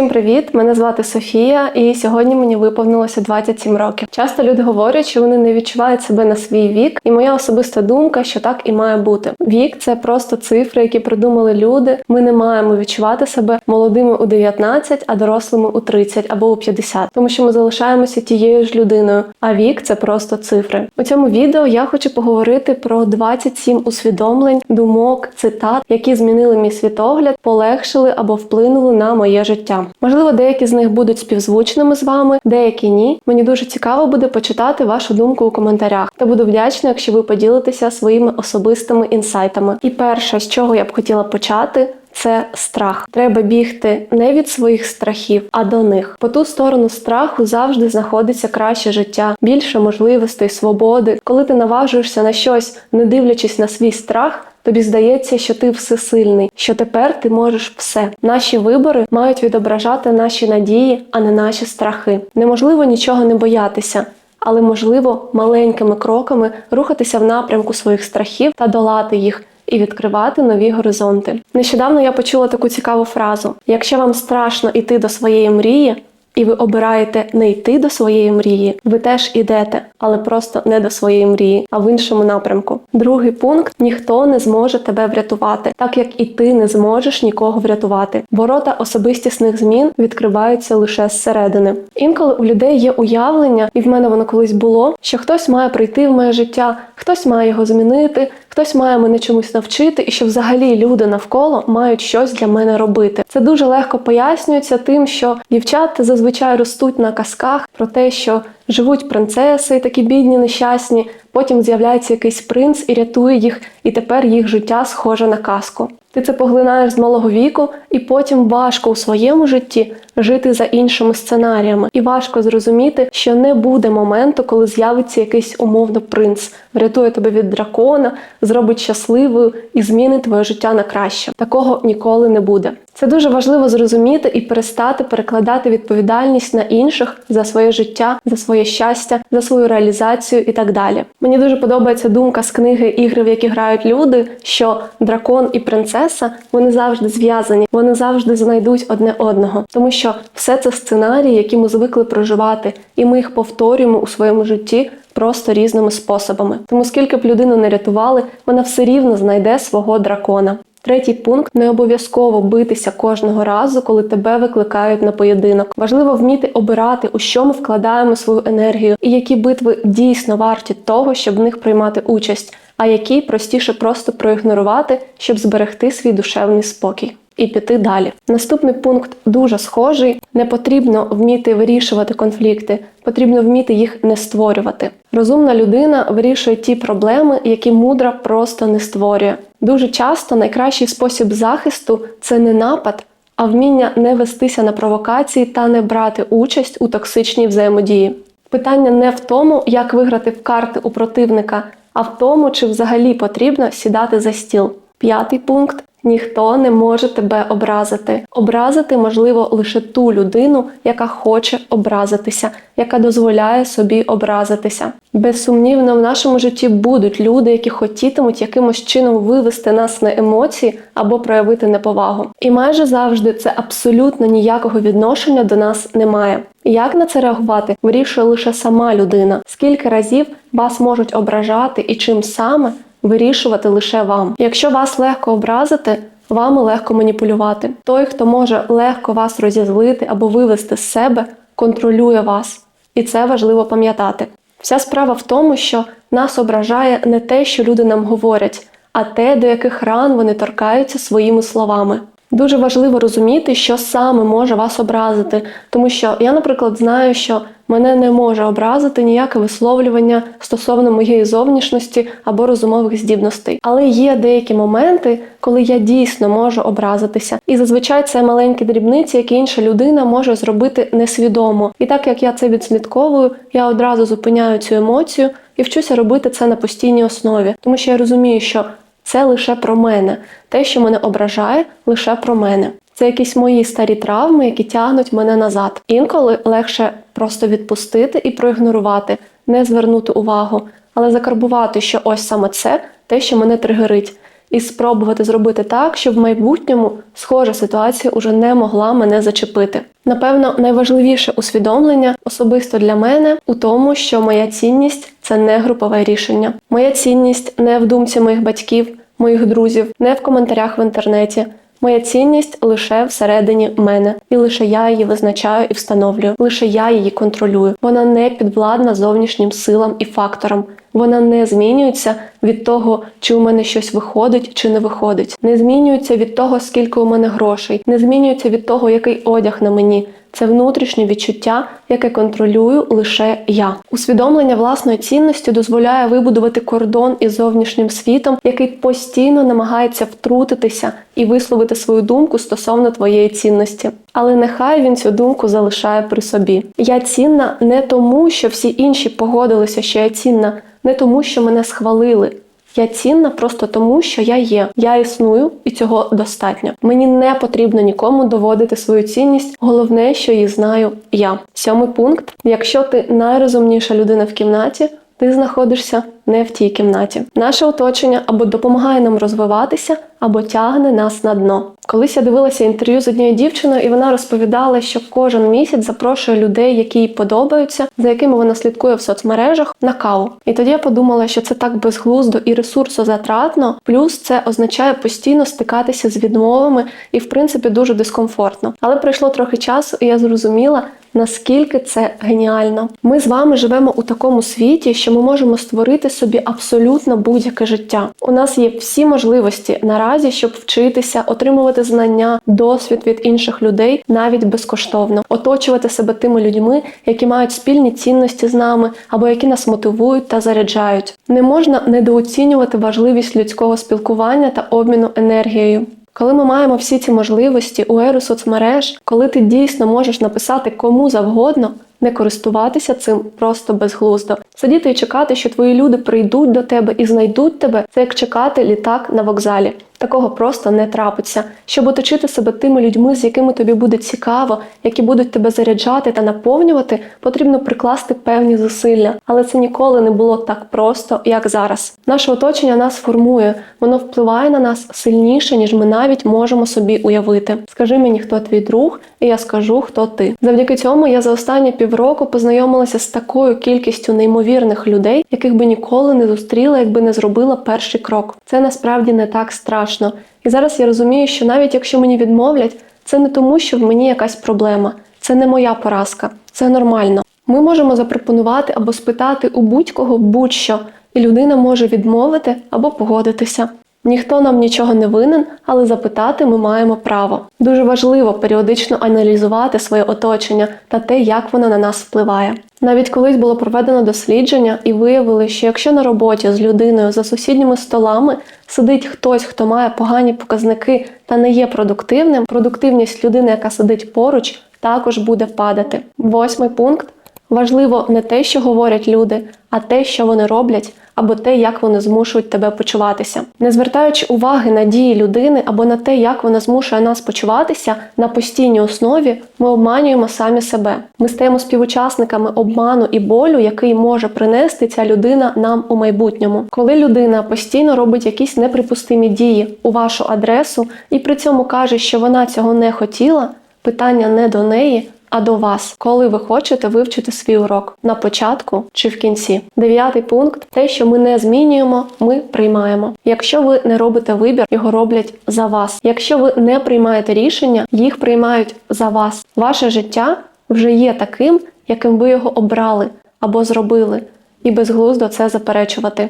Всім привіт! Мене звати Софія, і сьогодні мені виповнилося 27 років. Часто люди говорять, що вони не відчувають себе на свій вік, і моя особиста думка, що так і має бути. Вік це просто цифри, які придумали люди. Ми не маємо відчувати себе молодими у 19, а дорослими у 30 або у 50, тому що ми залишаємося тією ж людиною. А вік це просто цифри. У цьому відео я хочу поговорити про 27 усвідомлень, думок, цитат, які змінили мій світогляд, полегшили або вплинули на моє життя. Можливо, деякі з них будуть співзвучними з вами, деякі ні. Мені дуже цікаво буде почитати вашу думку у коментарях. Та буду вдячна, якщо ви поділитеся своїми особистими інсайтами. І перше, з чого я б хотіла почати. Це страх. Треба бігти не від своїх страхів, а до них. По ту сторону страху завжди знаходиться краще життя, більше можливостей, свободи. Коли ти наважуєшся на щось, не дивлячись на свій страх. Тобі здається, що ти всесильний, що тепер ти можеш все. Наші вибори мають відображати наші надії, а не наші страхи. Неможливо нічого не боятися. Але можливо маленькими кроками рухатися в напрямку своїх страхів та долати їх і відкривати нові горизонти. Нещодавно я почула таку цікаву фразу: якщо вам страшно йти до своєї мрії, і ви обираєте не йти до своєї мрії, ви теж ідете, але просто не до своєї мрії, а в іншому напрямку. Другий пункт ніхто не зможе тебе врятувати, так як і ти не зможеш нікого врятувати. Ворота особистісних змін відкриваються лише зсередини. Інколи у людей є уявлення, і в мене воно колись було, що хтось має прийти в моє життя, хтось має його змінити, хтось має мене чомусь навчити, і що взагалі люди навколо мають щось для мене робити. Це дуже легко пояснюється тим, що дівчата зазвичай ростуть на казках про те, що живуть принцеси, такі бідні, нещасні. Потім з'являється якийсь принц і рятує їх, і тепер їх життя схоже на казку. Ти це поглинаєш з малого віку, і потім важко у своєму житті жити за іншими сценаріями, і важко зрозуміти, що не буде моменту, коли з'явиться якийсь умовно принц, врятує тебе від дракона, зробить щасливою і змінить твоє життя на краще. Такого ніколи не буде. Це дуже важливо зрозуміти і перестати перекладати відповідальність на інших за своє життя, за своє щастя, за свою реалізацію і так далі. Мені дуже подобається думка з книги ігри, в які грають люди, що дракон і принцеса вони завжди зв'язані, вони завжди знайдуть одне одного, тому що все це сценарії, які ми звикли проживати, і ми їх повторюємо у своєму житті. Просто різними способами. Тому скільки б людину не рятували, вона все рівно знайде свого дракона. Третій пункт не обов'язково битися кожного разу, коли тебе викликають на поєдинок. Важливо вміти обирати, у що ми вкладаємо свою енергію, і які битви дійсно варті того, щоб в них приймати участь, а які простіше просто проігнорувати, щоб зберегти свій душевний спокій. І піти далі. Наступний пункт дуже схожий: не потрібно вміти вирішувати конфлікти, потрібно вміти їх не створювати. Розумна людина вирішує ті проблеми, які мудра просто не створює. Дуже часто найкращий спосіб захисту це не напад, а вміння не вестися на провокації та не брати участь у токсичній взаємодії. Питання не в тому, як виграти в карти у противника, а в тому, чи взагалі потрібно сідати за стіл. П'ятий пункт Ніхто не може тебе образити. Образити можливо лише ту людину, яка хоче образитися, яка дозволяє собі образитися. Безсумнівно, в нашому житті будуть люди, які хотітимуть якимось чином вивести нас на емоції або проявити неповагу. І майже завжди це абсолютно ніякого відношення до нас немає. Як на це реагувати, вирішує лише сама людина. Скільки разів вас можуть ображати і чим саме вирішувати лише вам. Якщо вас легко образити, вами легко маніпулювати. Той, хто може легко вас розізлити або вивести з себе, контролює вас. І це важливо пам'ятати. Вся справа в тому, що нас ображає не те, що люди нам говорять, а те, до яких ран вони торкаються своїми словами. Дуже важливо розуміти, що саме може вас образити, тому що я, наприклад, знаю, що мене не може образити ніяке висловлювання стосовно моєї зовнішності або розумових здібностей. Але є деякі моменти, коли я дійсно можу образитися, і зазвичай це маленькі дрібниці, які інша людина може зробити несвідомо. І так як я це відслідковую, я одразу зупиняю цю емоцію і вчуся робити це на постійній основі, тому що я розумію, що це лише про мене. Те, що мене ображає, лише про мене. Це якісь мої старі травми, які тягнуть мене назад. Інколи легше просто відпустити і проігнорувати, не звернути увагу, але закарбувати, що ось саме це те, що мене тригерить. і спробувати зробити так, щоб в майбутньому схожа ситуація уже не могла мене зачепити. Напевно, найважливіше усвідомлення особисто для мене у тому, що моя цінність це не групове рішення. Моя цінність не в думці моїх батьків, моїх друзів, не в коментарях в інтернеті. Моя цінність лише всередині мене, і лише я її визначаю і встановлюю. Лише я її контролюю. Вона не підвладна зовнішнім силам і факторам. Вона не змінюється від того, чи у мене щось виходить чи не виходить. Не змінюється від того, скільки у мене грошей, не змінюється від того, який одяг на мені. Це внутрішнє відчуття, яке контролюю лише я. Усвідомлення власної цінності дозволяє вибудувати кордон із зовнішнім світом, який постійно намагається втрутитися і висловити свою думку стосовно твоєї цінності. Але нехай він цю думку залишає при собі. Я цінна не тому, що всі інші погодилися, що я цінна, не тому, що мене схвалили. Я цінна просто тому, що я є. Я існую, і цього достатньо. Мені не потрібно нікому доводити свою цінність. Головне, що її знаю я. Сьомий пункт: якщо ти найрозумніша людина в кімнаті, ти знаходишся не в тій кімнаті. Наше оточення або допомагає нам розвиватися, або тягне нас на дно. Колись я дивилася інтерв'ю з однією дівчиною, і вона розповідала, що кожен місяць запрошує людей, які їй подобаються, за якими вона слідкує в соцмережах, на каву. І тоді я подумала, що це так безглуздо і ресурсозатратно, плюс це означає постійно стикатися з відмовами і, в принципі, дуже дискомфортно. Але пройшло трохи часу, і я зрозуміла. Наскільки це геніально, ми з вами живемо у такому світі, що ми можемо створити собі абсолютно будь-яке життя. У нас є всі можливості наразі, щоб вчитися, отримувати знання, досвід від інших людей навіть безкоштовно, оточувати себе тими людьми, які мають спільні цінності з нами або які нас мотивують та заряджають. Не можна недооцінювати важливість людського спілкування та обміну енергією. Коли ми маємо всі ці можливості у еру соцмереж, коли ти дійсно можеш написати кому завгодно, не користуватися цим просто безглуздо. Сидіти і чекати, що твої люди прийдуть до тебе і знайдуть тебе, це як чекати літак на вокзалі. Такого просто не трапиться. Щоб оточити себе тими людьми, з якими тобі буде цікаво, які будуть тебе заряджати та наповнювати, потрібно прикласти певні зусилля. Але це ніколи не було так просто, як зараз. Наше оточення нас формує, воно впливає на нас сильніше, ніж ми навіть можемо собі уявити. Скажи мені, хто твій друг, і я скажу, хто ти. Завдяки цьому я за останні півроку познайомилася з такою кількістю неймовірних людей, яких би ніколи не зустріла, якби не зробила перший крок. Це насправді не так страшно страшно. І зараз я розумію, що навіть якщо мені відмовлять, це не тому, що в мені якась проблема, це не моя поразка, це нормально. Ми можемо запропонувати або спитати у будь-кого будь-що, і людина може відмовити або погодитися. Ніхто нам нічого не винен, але запитати ми маємо право. Дуже важливо періодично аналізувати своє оточення та те, як воно на нас впливає. Навіть колись було проведено дослідження і виявили, що якщо на роботі з людиною за сусідніми столами сидить хтось, хто має погані показники та не є продуктивним, продуктивність людини, яка сидить поруч, також буде падати. Восьмий пункт важливо не те, що говорять люди, а те, що вони роблять, або те, як вони змушують тебе почуватися. Не звертаючи уваги на дії людини або на те, як вона змушує нас почуватися на постійній основі, ми обманюємо самі себе. Ми стаємо співучасниками обману і болю, який може принести ця людина нам у майбутньому. Коли людина постійно робить якісь неприпустимі дії у вашу адресу і при цьому каже, що вона цього не хотіла, питання не до неї а до вас, коли ви хочете вивчити свій урок на початку чи в кінці. Дев'ятий пункт те, що ми не змінюємо, ми приймаємо. Якщо ви не робите вибір, його роблять за вас. Якщо ви не приймаєте рішення, їх приймають за вас. Ваше життя вже є таким, яким ви його обрали або зробили, і безглуздо це заперечувати.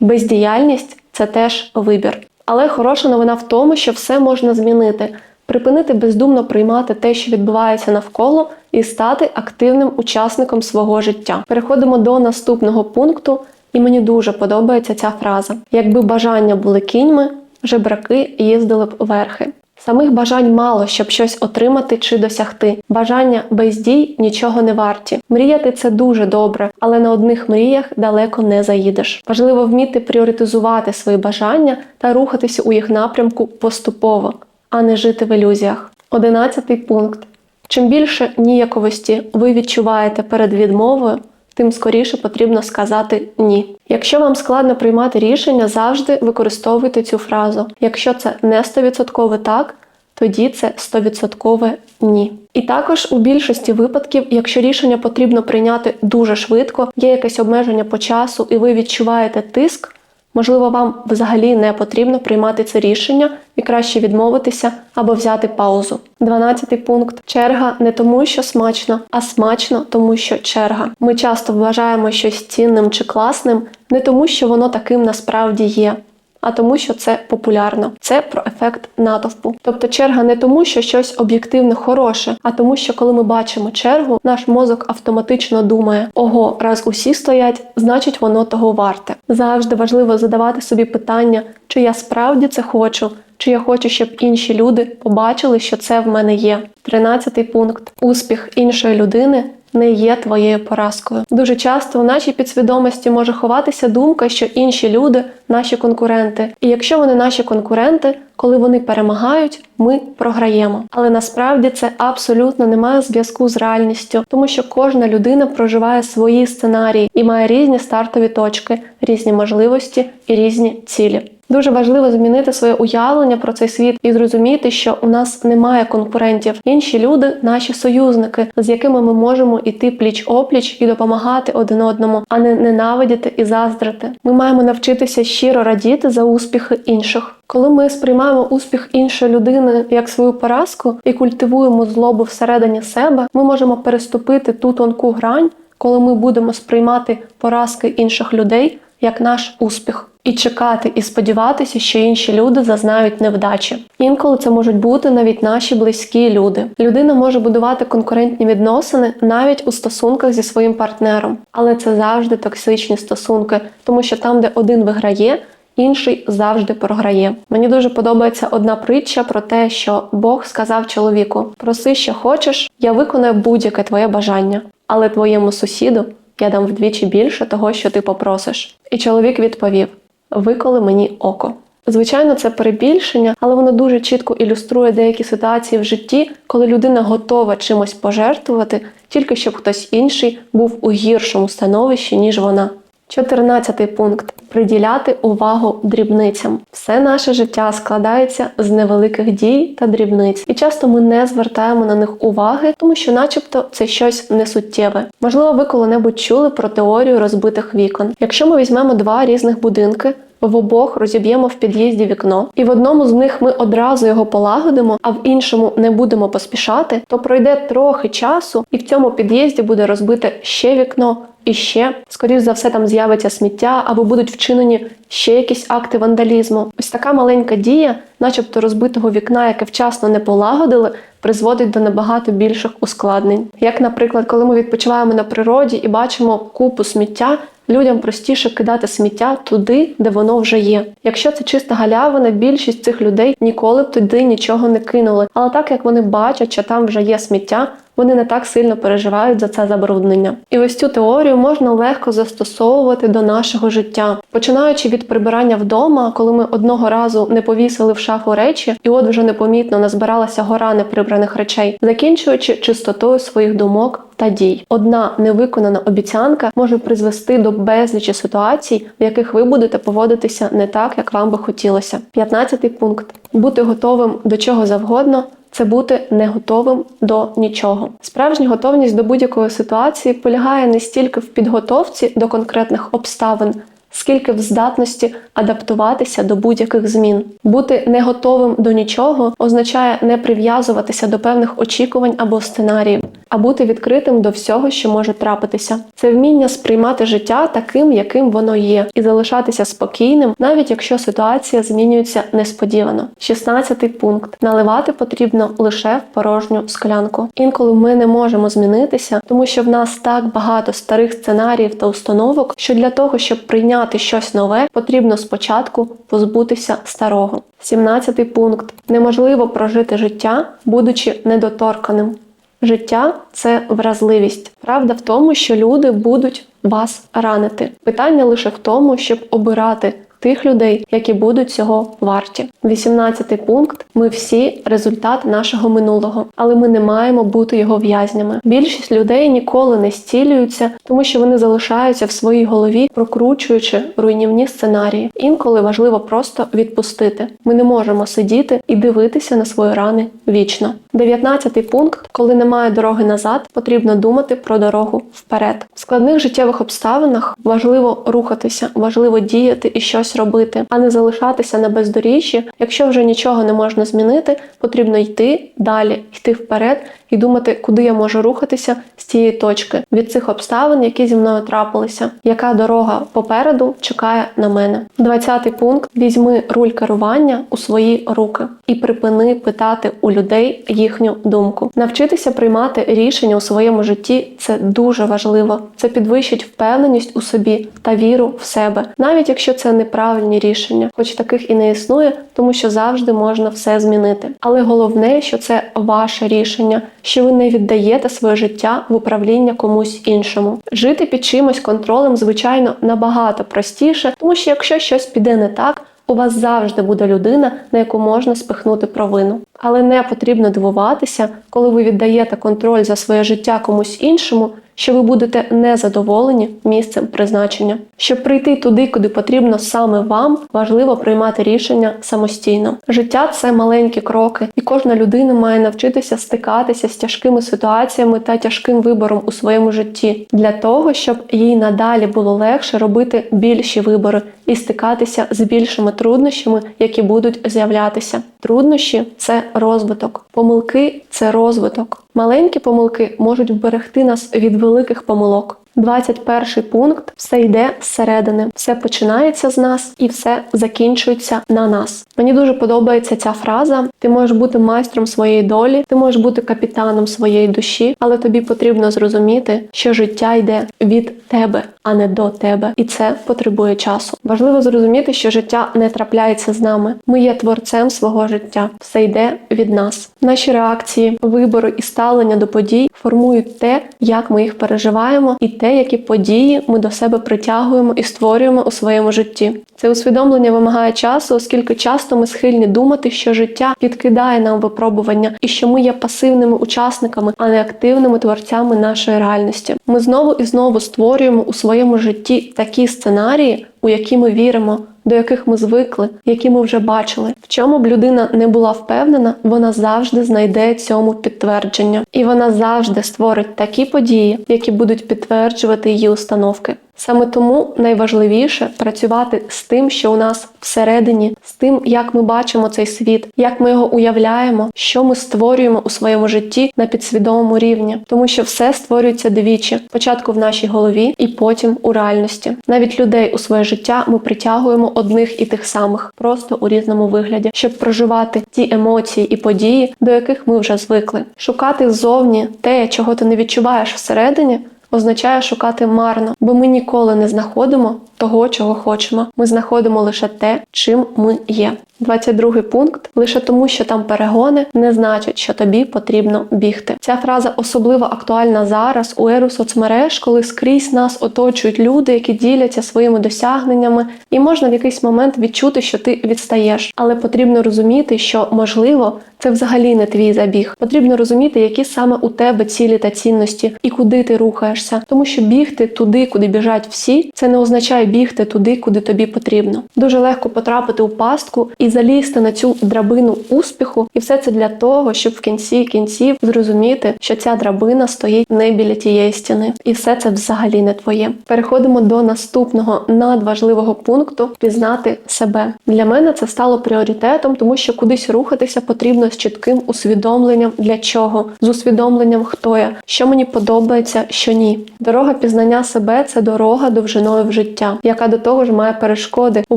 Бездіяльність це теж вибір. Але хороша новина в тому, що все можна змінити припинити бездумно приймати те, що відбувається навколо, і стати активним учасником свого життя. Переходимо до наступного пункту, і мені дуже подобається ця фраза: якби бажання були кіньми, жебраки їздили б верхи. Самих бажань мало, щоб щось отримати чи досягти. Бажання без дій нічого не варті. Мріяти це дуже добре, але на одних мріях далеко не заїдеш. Важливо вміти пріоритизувати свої бажання та рухатися у їх напрямку поступово а не жити в ілюзіях. Одинадцятий пункт. Чим більше ніяковості ви відчуваєте перед відмовою, тим скоріше потрібно сказати ні. Якщо вам складно приймати рішення, завжди використовуйте цю фразу. Якщо це не 100% так, тоді це 100% ні. І також у більшості випадків, якщо рішення потрібно прийняти дуже швидко, є якесь обмеження по часу, і ви відчуваєте тиск. Можливо, вам взагалі не потрібно приймати це рішення і краще відмовитися або взяти паузу. Дванадцятий пункт: черга не тому, що смачно, а смачно, тому що черга. Ми часто вважаємо щось цінним чи класним не тому, що воно таким насправді є. А тому, що це популярно, це про ефект натовпу. Тобто черга не тому, що щось об'єктивно хороше, а тому, що коли ми бачимо чергу, наш мозок автоматично думає: ого, раз усі стоять, значить воно того варте. Завжди важливо задавати собі питання, чи я справді це хочу, чи я хочу, щоб інші люди побачили, що це в мене є. Тринадцятий пункт: успіх іншої людини. Не є твоєю поразкою. Дуже часто у нашій підсвідомості може ховатися думка, що інші люди наші конкуренти. І якщо вони наші конкуренти, коли вони перемагають, ми програємо. Але насправді це абсолютно не має зв'язку з реальністю, тому що кожна людина проживає свої сценарії і має різні стартові точки, різні можливості і різні цілі. Дуже важливо змінити своє уявлення про цей світ і зрозуміти, що у нас немає конкурентів. Інші люди наші союзники, з якими ми можемо іти пліч опліч і допомагати один одному, а не ненавидіти і заздрити. Ми маємо навчитися щиро радіти за успіхи інших. Коли ми сприймаємо успіх іншої людини як свою поразку і культивуємо злобу всередині себе, ми можемо переступити ту тонку грань, коли ми будемо сприймати поразки інших людей як наш успіх. І чекати і сподіватися, що інші люди зазнають невдачі. Інколи це можуть бути навіть наші близькі люди. Людина може будувати конкурентні відносини навіть у стосунках зі своїм партнером, але це завжди токсичні стосунки, тому що там, де один виграє. Інший завжди програє. Мені дуже подобається одна притча про те, що Бог сказав чоловіку: проси, що хочеш, я виконаю будь-яке твоє бажання, але твоєму сусіду я дам вдвічі більше того, що ти попросиш. І чоловік відповів: Виколи мені око. Звичайно, це перебільшення, але воно дуже чітко ілюструє деякі ситуації в житті, коли людина готова чимось пожертвувати, тільки щоб хтось інший був у гіршому становищі, ніж вона. Чотирнадцятий пункт приділяти увагу дрібницям. Все наше життя складається з невеликих дій та дрібниць, і часто ми не звертаємо на них уваги, тому що, начебто, це щось несуттєве. Можливо, ви коли-небудь чули про теорію розбитих вікон. Якщо ми візьмемо два різних будинки. В обох розіб'ємо в під'їзді вікно, і в одному з них ми одразу його полагодимо, а в іншому не будемо поспішати, то пройде трохи часу, і в цьому під'їзді буде розбите ще вікно, і ще, скоріш за все, там з'явиться сміття або будуть вчинені ще якісь акти вандалізму. Ось така маленька дія, начебто розбитого вікна, яке вчасно не полагодили, призводить до набагато більших ускладнень. Як, наприклад, коли ми відпочиваємо на природі і бачимо купу сміття. Людям простіше кидати сміття туди, де воно вже є. Якщо це чиста галявина, більшість цих людей ніколи б туди нічого не кинули. Але так як вони бачать, що там вже є сміття, вони не так сильно переживають за це забруднення. І ось цю теорію можна легко застосовувати до нашого життя, починаючи від прибирання вдома, коли ми одного разу не повісили в шафу речі, і от вже непомітно назбиралася гора неприбраних речей, закінчуючи чистотою своїх думок. Та дій одна невиконана обіцянка може призвести до безлічі ситуацій, в яких ви будете поводитися не так, як вам би хотілося. П'ятнадцятий пункт: бути готовим до чого завгодно це бути не готовим до нічого. Справжня готовність до будь-якої ситуації полягає не стільки в підготовці до конкретних обставин, скільки в здатності адаптуватися до будь-яких змін. Бути не готовим до нічого означає не прив'язуватися до певних очікувань або сценаріїв, а бути відкритим до всього, що може трапитися. Це вміння сприймати життя таким, яким воно є, і залишатися спокійним, навіть якщо ситуація змінюється несподівано. 16 пункт: наливати потрібно лише в порожню склянку. Інколи ми не можемо змінитися, тому що в нас так багато старих сценаріїв та установок, що для того, щоб прийняти щось нове, потрібно спочатку позбутися старого. 17 пункт: неможливо прожити життя, будучи недоторканим. Життя це вразливість. Правда в тому, що люди будуть вас ранити. Питання лише в тому, щоб обирати, тих людей, які будуть цього варті. 18 пункт: ми всі результат нашого минулого, але ми не маємо бути його в'язнями. Більшість людей ніколи не зцілюються, тому що вони залишаються в своїй голові, прокручуючи руйнівні сценарії. Інколи важливо просто відпустити. Ми не можемо сидіти і дивитися на свої рани вічно. 19 пункт: коли немає дороги назад, потрібно думати про дорогу вперед. В складних життєвих обставинах важливо рухатися, важливо діяти і щось робити, а не залишатися на бездоріжжі. Якщо вже нічого не можна змінити, потрібно йти далі, йти вперед і думати, куди я можу рухатися з цієї точки від цих обставин, які зі мною трапилися, яка дорога попереду чекає на мене. 20 пункт: візьми руль керування у свої руки і припини питати у людей їхню думку. Навчитися приймати рішення у своєму житті це дуже важливо. Це підвищить впевненість у собі та віру в себе, навіть якщо це неправильні рішення, хоч таких і не існує, тому що завжди можна все змінити. Але головне, що це ваше рішення, що ви не віддаєте своє життя в управління комусь іншому. Жити під чимось контролем, звичайно, набагато простіше, тому що якщо щось піде не так. У вас завжди буде людина, на яку можна спихнути провину. Але не потрібно дивуватися, коли ви віддаєте контроль за своє життя комусь іншому, що ви будете незадоволені місцем призначення. Щоб прийти туди, куди потрібно саме вам, важливо приймати рішення самостійно. Життя це маленькі кроки, і кожна людина має навчитися стикатися з тяжкими ситуаціями та тяжким вибором у своєму житті для того, щоб їй надалі було легше робити більші вибори і стикатися з більшими труднощами, які будуть з'являтися. Труднощі це розвиток, помилки це розвиток. Маленькі помилки можуть вберегти нас від великих помилок. 21 пункт все йде зсередини, все починається з нас і все закінчується на нас. Мені дуже подобається ця фраза. Ти можеш бути майстром своєї долі, ти можеш бути капітаном своєї душі, але тобі потрібно зрозуміти, що життя йде від тебе, а не до тебе, і це потребує часу. Важливо зрозуміти, що життя не трапляється з нами. Ми є творцем свого життя, все йде від нас. Наші реакції, вибори і ставлення до подій формують те, як ми їх переживаємо, і те, які події ми до себе притягуємо і створюємо у своєму житті. Це усвідомлення вимагає часу, оскільки часто ми схильні думати, що життя підкидає нам випробування і що ми є пасивними учасниками, а не активними творцями нашої реальності. Ми знову і знову створюємо у своєму житті такі сценарії, у які ми віримо. До яких ми звикли, які ми вже бачили, в чому б людина не була впевнена, вона завжди знайде цьому підтвердження, і вона завжди створить такі події, які будуть підтверджувати її установки. Саме тому найважливіше працювати з тим, що у нас всередині, з тим, як ми бачимо цей світ, як ми його уявляємо, що ми створюємо у своєму житті на підсвідомому рівні, тому що все створюється двічі: спочатку в нашій голові і потім у реальності. Навіть людей у своє життя ми притягуємо одних і тих самих, просто у різному вигляді, щоб проживати ті емоції і події, до яких ми вже звикли. Шукати ззовні те, чого ти не відчуваєш всередині означає шукати марно, бо ми ніколи не знаходимо того, чого хочемо. Ми знаходимо лише те, чим ми є. 22 пункт лише тому, що там перегони, не значить, що тобі потрібно бігти. Ця фраза особливо актуальна зараз у еру соцмереж, коли скрізь нас оточують люди, які діляться своїми досягненнями, і можна в якийсь момент відчути, що ти відстаєш. Але потрібно розуміти, що можливо це взагалі не твій забіг. Потрібно розуміти, які саме у тебе цілі та цінності і куди ти рухаєшся, тому що бігти туди, куди біжать всі, це не означає бігти туди, куди тобі потрібно. Дуже легко потрапити у пастку і залізти на цю драбину успіху, і все це для того, щоб в кінці кінців зрозуміти, що ця драбина стоїть не біля тієї стіни, і все це взагалі не твоє. Переходимо до наступного надважливого пункту пізнати себе. Для мене це стало пріоритетом, тому що кудись рухатися потрібно з чітким усвідомленням для чого, з усвідомленням, хто я, що мені подобається, що ні. Дорога пізнання себе це дорога довжиною в життя, яка до того ж має перешкоди у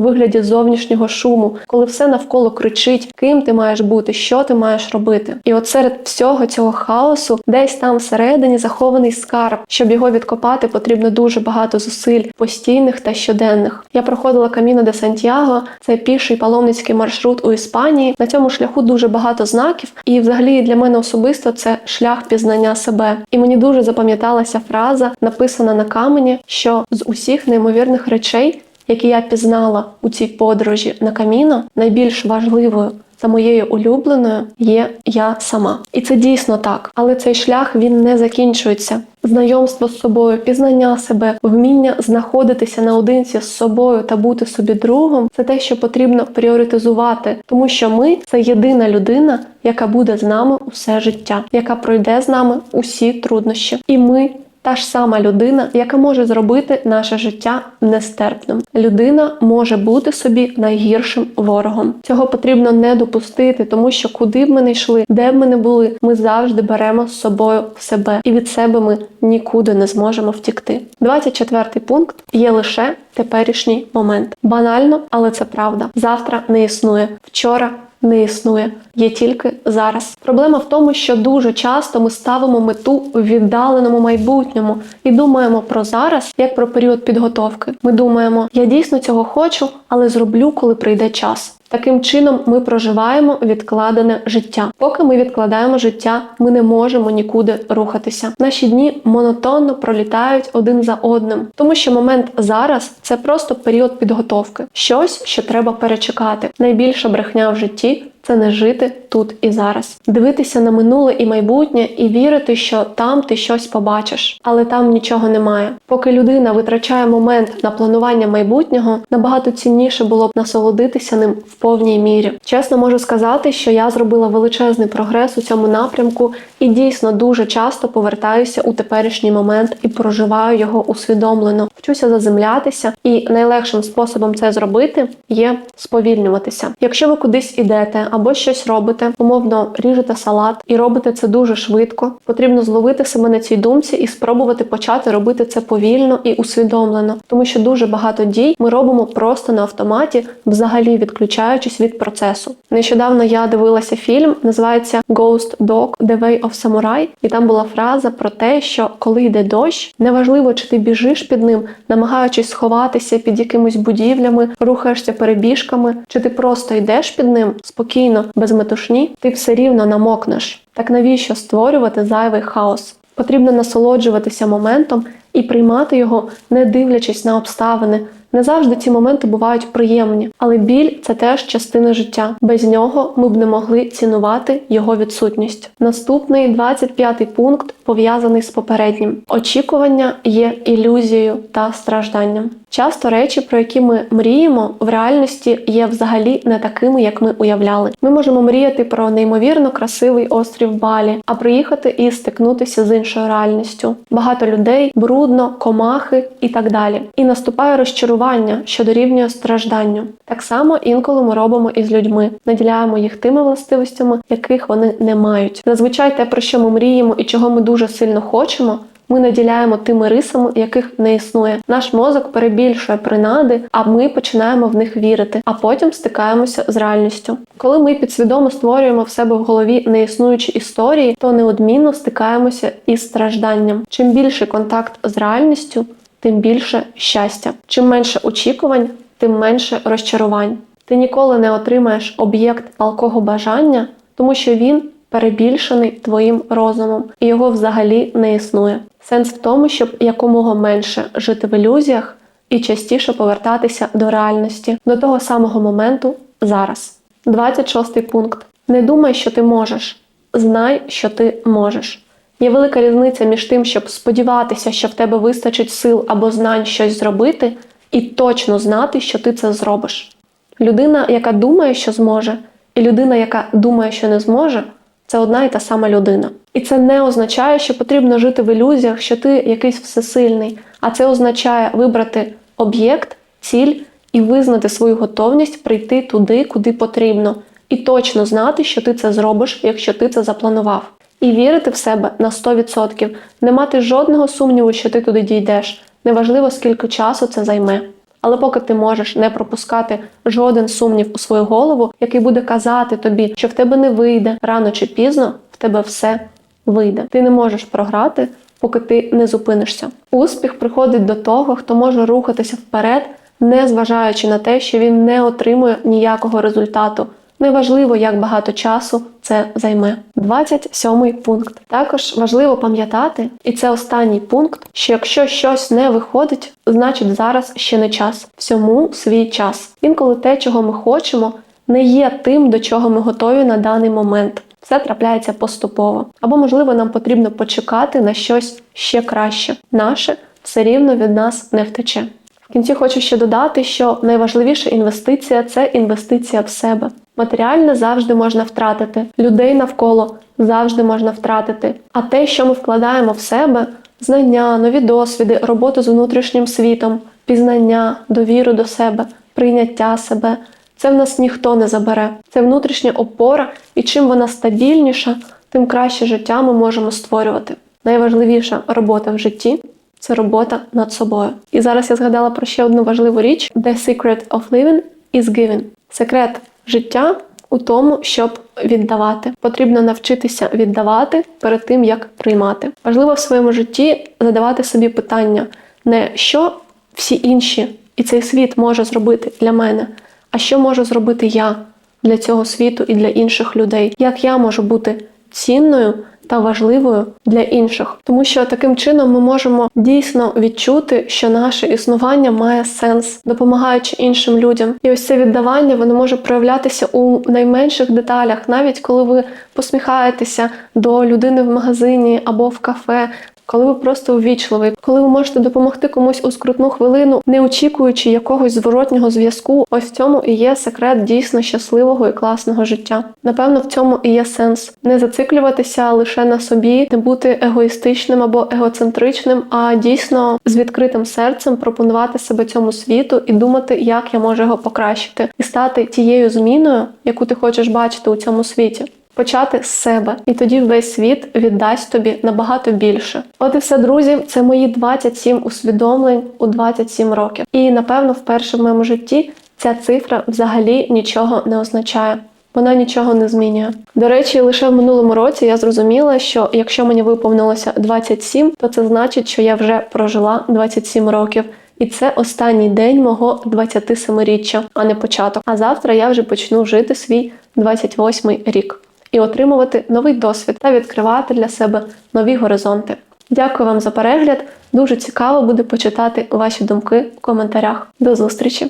вигляді зовнішнього шуму, коли все навколо кричить, ким ти маєш бути, що ти маєш робити. І от серед всього цього хаосу, десь там всередині захований скарб. Щоб його відкопати, потрібно дуже багато зусиль, постійних та щоденних. Я проходила Каміно де Сантьяго, це піший паломницький маршрут у Іспанії. На цьому шляху дуже багато знаків, і взагалі для мене особисто це шлях пізнання себе. І мені дуже запам'яталася фраза, написана на камені, що з усіх неймовірних речей які я пізнала у цій подорожі на каміно, найбільш важливою за моєю улюбленою є я сама. І це дійсно так. Але цей шлях він не закінчується. Знайомство з собою, пізнання себе, вміння знаходитися наодинці з собою та бути собі другом це те, що потрібно пріоритизувати, тому що ми це єдина людина, яка буде з нами усе життя, яка пройде з нами усі труднощі. І ми та ж сама людина, яка може зробити наше життя нестерпним. Людина може бути собі найгіршим ворогом. Цього потрібно не допустити, тому що куди б ми не йшли, де б ми не були, ми завжди беремо з собою себе, і від себе ми нікуди не зможемо втікти. 24 пункт є лише теперішній момент. Банально, але це правда. Завтра не існує. Вчора не існує, є тільки зараз. Проблема в тому, що дуже часто ми ставимо мету в віддаленому майбутньому і думаємо про зараз як про період підготовки. Ми думаємо, я дійсно цього хочу, але зроблю, коли прийде час. Таким чином ми проживаємо відкладене життя. Поки ми відкладаємо життя, ми не можемо нікуди рухатися. Наші дні монотонно пролітають один за одним, тому що момент зараз це просто період підготовки, щось, що треба перечекати. Найбільша брехня в житті. Це не жити тут і зараз, дивитися на минуле і майбутнє і вірити, що там ти щось побачиш, але там нічого немає. Поки людина витрачає момент на планування майбутнього, набагато цінніше було б насолодитися ним в повній мірі. Чесно можу сказати, що я зробила величезний прогрес у цьому напрямку і дійсно дуже часто повертаюся у теперішній момент і проживаю його усвідомлено. Вчуся заземлятися, і найлегшим способом це зробити є сповільнюватися. Якщо ви кудись ідете або щось робите, умовно ріжете салат і робите це дуже швидко. Потрібно зловити себе на цій думці і спробувати почати робити це повільно і усвідомлено, тому що дуже багато дій ми робимо просто на автоматі, взагалі відключаючись від процесу. Нещодавно я дивилася фільм, називається Ghost Dog The Way of Samurai, і там була фраза про те, що коли йде дощ, неважливо, чи ти біжиш під ним, намагаючись сховатися під якимись будівлями, рухаєшся перебіжками, чи ти просто йдеш під ним спокійно, без метушні, ти все рівно намокнеш. Так навіщо створювати зайвий хаос? Потрібно насолоджуватися моментом і приймати його, не дивлячись на обставини. Не завжди ці моменти бувають приємні, але біль це теж частина життя. Без нього ми б не могли цінувати його відсутність. Наступний 25 пункт пов'язаний з попереднім. Очікування є ілюзією та стражданням. Часто речі, про які ми мріємо, в реальності є взагалі не такими, як ми уявляли. Ми можемо мріяти про неймовірно красивий острів Балі, а приїхати і стикнутися з іншою реальністю. Багато людей, брудно, комахи і так далі. І наступає розчарування, що дорівнює стражданню. Так само інколи ми робимо із людьми, наділяємо їх тими властивостями, яких вони не мають. Зазвичай те, про що ми мріємо і чого ми дуже сильно хочемо. Ми наділяємо тими рисами, яких не існує. Наш мозок перебільшує принади, а ми починаємо в них вірити, а потім стикаємося з реальністю. Коли ми підсвідомо створюємо в себе в голові неіснуючі історії, то неодмінно стикаємося із стражданням. Чим більший контакт з реальністю, тим більше щастя. Чим менше очікувань, тим менше розчарувань. Ти ніколи не отримаєш об'єкт палкого бажання, тому що він перебільшений твоїм розумом, і його взагалі не існує. Сенс в тому, щоб якомога менше жити в ілюзіях і частіше повертатися до реальності, до того самого моменту зараз. 26 пункт. Не думай, що ти можеш. Знай, що ти можеш. Є велика різниця між тим, щоб сподіватися, що в тебе вистачить сил або знань щось зробити, і точно знати, що ти це зробиш. Людина, яка думає, що зможе, і людина, яка думає, що не зможе, це одна і та сама людина. І це не означає, що потрібно жити в ілюзіях, що ти якийсь всесильний, а це означає вибрати об'єкт, ціль і визнати свою готовність прийти туди, куди потрібно, і точно знати, що ти це зробиш, якщо ти це запланував. І вірити в себе на 100%, не мати жодного сумніву, що ти туди дійдеш. Неважливо, скільки часу це займе. Але поки ти можеш не пропускати жоден сумнів у свою голову, який буде казати тобі, що в тебе не вийде рано чи пізно, в тебе все вийде. Ти не можеш програти, поки ти не зупинишся. Успіх приходить до того, хто може рухатися вперед, не зважаючи на те, що він не отримує ніякого результату. Неважливо, як багато часу це займе. 27 пункт. Також важливо пам'ятати, і це останній пункт, що якщо щось не виходить, значить зараз ще не час. Всьому свій час. Інколи те, чого ми хочемо, не є тим, до чого ми готові на даний момент. Все трапляється поступово. Або, можливо, нам потрібно почекати на щось ще краще. Наше все рівно від нас не втече. В кінці хочу ще додати, що найважливіша інвестиція це інвестиція в себе. Матеріальне завжди можна втратити, людей навколо завжди можна втратити. А те, що ми вкладаємо в себе, знання, нові досвіди, роботу з внутрішнім світом, пізнання, довіру до себе, прийняття себе. Це в нас ніхто не забере. Це внутрішня опора, і чим вона стабільніша, тим краще життя ми можемо створювати. Найважливіша робота в житті це робота над собою. І зараз я згадала про ще одну важливу річ: The secret of living is giving. Секрет життя у тому, щоб віддавати. Потрібно навчитися віддавати перед тим, як приймати. Важливо в своєму житті задавати собі питання, не що всі інші і цей світ може зробити для мене, а що можу зробити я для цього світу і для інших людей, як я можу бути цінною та важливою для інших, тому що таким чином ми можемо дійсно відчути, що наше існування має сенс, допомагаючи іншим людям. І ось це віддавання воно може проявлятися у найменших деталях, навіть коли ви посміхаєтеся до людини в магазині або в кафе. Коли ви просто увічливий, коли ви можете допомогти комусь у скрутну хвилину, не очікуючи якогось зворотнього зв'язку, ось в цьому і є секрет дійсно щасливого і класного життя. Напевно, в цьому і є сенс не зациклюватися лише на собі, не бути егоїстичним або егоцентричним, а дійсно з відкритим серцем пропонувати себе цьому світу і думати, як я можу його покращити, і стати тією зміною, яку ти хочеш бачити у цьому світі. Почати з себе, і тоді весь світ віддасть тобі набагато більше. От і все, друзі, це мої 27 усвідомлень у 27 років. І напевно, вперше в моєму житті ця цифра взагалі нічого не означає. Вона нічого не змінює. До речі, лише в минулому році я зрозуміла, що якщо мені виповнилося 27, то це значить, що я вже прожила 27 років. І це останній день мого 27-річчя, а не початок. А завтра я вже почну жити свій 28-й рік і отримувати новий досвід та відкривати для себе нові горизонти. Дякую вам за перегляд. Дуже цікаво буде почитати ваші думки в коментарях. До зустрічі!